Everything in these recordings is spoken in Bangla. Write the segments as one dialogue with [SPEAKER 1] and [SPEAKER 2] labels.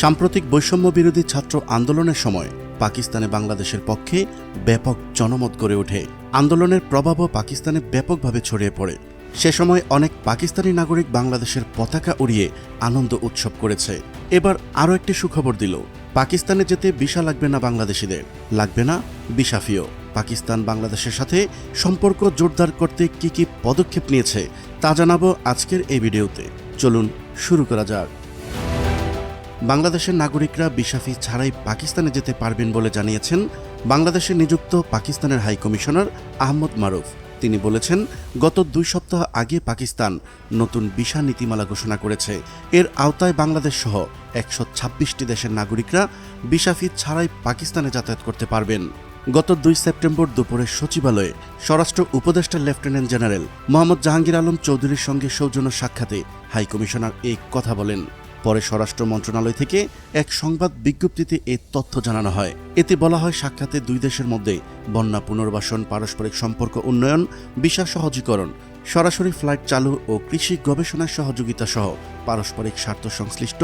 [SPEAKER 1] সাম্প্রতিক বৈষম্য বিরোধী ছাত্র আন্দোলনের সময় পাকিস্তানে বাংলাদেশের পক্ষে ব্যাপক জনমত গড়ে ওঠে। আন্দোলনের প্রভাবও পাকিস্তানে ব্যাপকভাবে ছড়িয়ে পড়ে। সে সময় অনেক পাকিস্তানি নাগরিক বাংলাদেশের পতাকা উড়িয়ে আনন্দ উৎসব করেছে। এবার আরও একটি সুখবর দিল। পাকিস্তানে যেতে ভিসা লাগবে না বাংলাদেশিদের। লাগবে না বিসাফিও পাকিস্তান বাংলাদেশের সাথে সম্পর্ক জোরদার করতে কি কি পদক্ষেপ নিয়েছে তা জানাব আজকের এই ভিডিওতে। চলুন শুরু করা যাক। বাংলাদেশের নাগরিকরা বিশাফি ছাড়াই পাকিস্তানে যেতে পারবেন বলে জানিয়েছেন বাংলাদেশে নিযুক্ত পাকিস্তানের হাই কমিশনার আহমদ মারুফ। তিনি বলেছেন, গত দুই সপ্তাহ আগে পাকিস্তান নতুন ভিসা নীতিমালা ঘোষণা করেছে। এর আওতায় বাংলাদেশ সহ একশো ছাব্বিশটি দেশের নাগরিকরা বিসাফি ছাড়াই পাকিস্তানে যাতায়াত করতে পারবেন। গত দুই সেপ্টেম্বর দুপুরে সচিবালয়ে স্বরাষ্ট্র উপদেষ্টা লেফটেন্যান্ট জেনারেল মোহাম্মদ জাহাঙ্গীর আলম চৌধুরীর সঙ্গে সৌজন্য সাক্ষাতে হাইকমিশনার এই কথা বলেন। পরে স্বরাষ্ট্র মন্ত্রণালয় থেকে এক সংবাদ বিজ্ঞপ্তিতে এ তথ্য জানানো হয়। এতে বলা হয়, সাক্ষাতে দুই দেশের মধ্যে বন্যা পুনর্বাসন, পারস্পরিক সম্পর্ক উন্নয়ন বিশা সহজীকরণ, সরাসরি ফ্লাইট চালু ও কৃষি গবেষণায় সহযোগিতা সহ পারস্পরিক স্বার্থ সংশ্লিষ্ট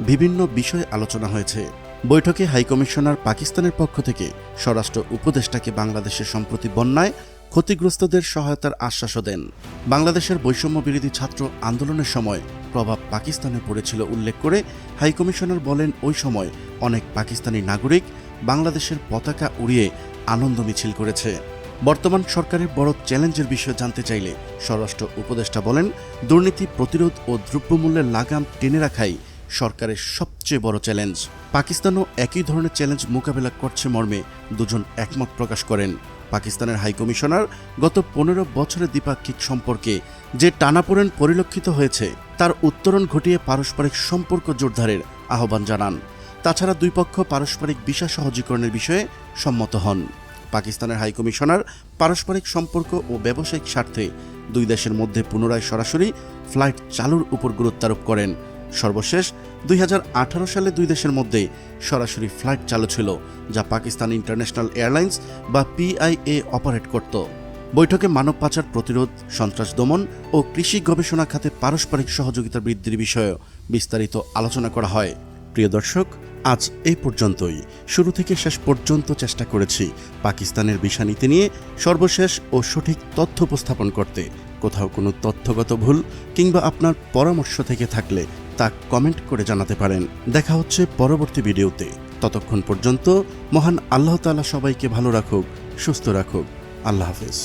[SPEAKER 1] বিভিন্ন বিষয়ে আলোচনা হয়েছে। বৈঠকে হাইকমিশনার পাকিস্তানের পক্ষ থেকে স্বরাষ্ট্র উপদেষ্টাকে বাংলাদেশের সম্প্রতি বন্যায় ক্ষতিগ্রস্তদের সহায়তার আশ্বাসও দেন। বাংলাদেশের বৈষম্য বিরোধী ছাত্র আন্দোলনের সময় প্রভাব পাকিস্তানে পড়েছিল উল্লেখ করে হাইকমিশনার বলেন, ওই সময় অনেক পাকিস্তানি নাগরিক বাংলাদেশের পতাকা উড়িয়ে আনন্দ মিছিল করেছে। বর্তমান সরকারের বড় চ্যালেঞ্জের বিষয়ে জানতে চাইলে স্বরাষ্ট্র উপদেষ্টা বলেন, দুর্নীতি প্রতিরোধ ও দ্রব্যমূল্যের লাগাম টেনে রাখাই সরকারের সবচেয়ে বড় চ্যালেঞ্জ। পাকিস্তানও একই ধরনের চ্যালেঞ্জ মোকাবেলা করছে মর্মে দুজন একমত প্রকাশ করেন। পাকিস্তানের হাইকমিশনার গত পনেরো বছরের দ্বিপাক্ষিক সম্পর্কে যে টানাপোড়েন পরিলক্ষিত হয়েছে, তার উত্তরণ ঘটিয়ে পারস্পরিক সম্পর্ক জোরদারের আহ্বান জানান। তাছাড়া দুই পক্ষ পারস্পরিক বিশা সহজীকরণের বিষয়ে সম্মত হন। পাকিস্তানের হাইকমিশনার পারস্পরিক সম্পর্ক ও ব্যবসায়িক স্বার্থে দুই দেশের মধ্যে পুনরায় সরাসরি ফ্লাইট চালুর উপর গুরুত্বারোপ করেন। সর্বশেষ দুই হাজার আঠারো সালে দুই দেশের মধ্যে সরাসরি ফ্লাইট চালু ছিল, যা পাকিস্তান ইন্টারন্যাশনাল এয়ারলাইন্স বা পিআইএ অপারেট করত। বৈঠকে মানব পাচার প্রতিরোধ, সন্ত্রাস দমন ও কৃষি গবেষণা খাতে পারস্পরিক সহযোগিতা বৃদ্ধির বিষয়ে বিস্তারিত আলোচনা করা হয়। প্রিয় দর্শক, আজ এই পর্যন্তই। শুরু থেকে শেষ পর্যন্ত চেষ্টা করেছি পাকিস্তানের বিষা নীতি নিয়ে সর্বশেষ ও সঠিক তথ্য উপস্থাপন করতে। কোথাও কোনো তথ্যগত ভুল কিংবা আপনার পরামর্শ থেকে থাকলে তা কমেন্ট করে জানাতে পারেন। দেখা হচ্ছে পরবর্তী ভিডিওতে। ততক্ষণ পর্যন্ত মহান আল্লাহ তালা সবাইকে ভালো রাখুক, সুস্থ রাখুক। আল্লাহ হাফেজ।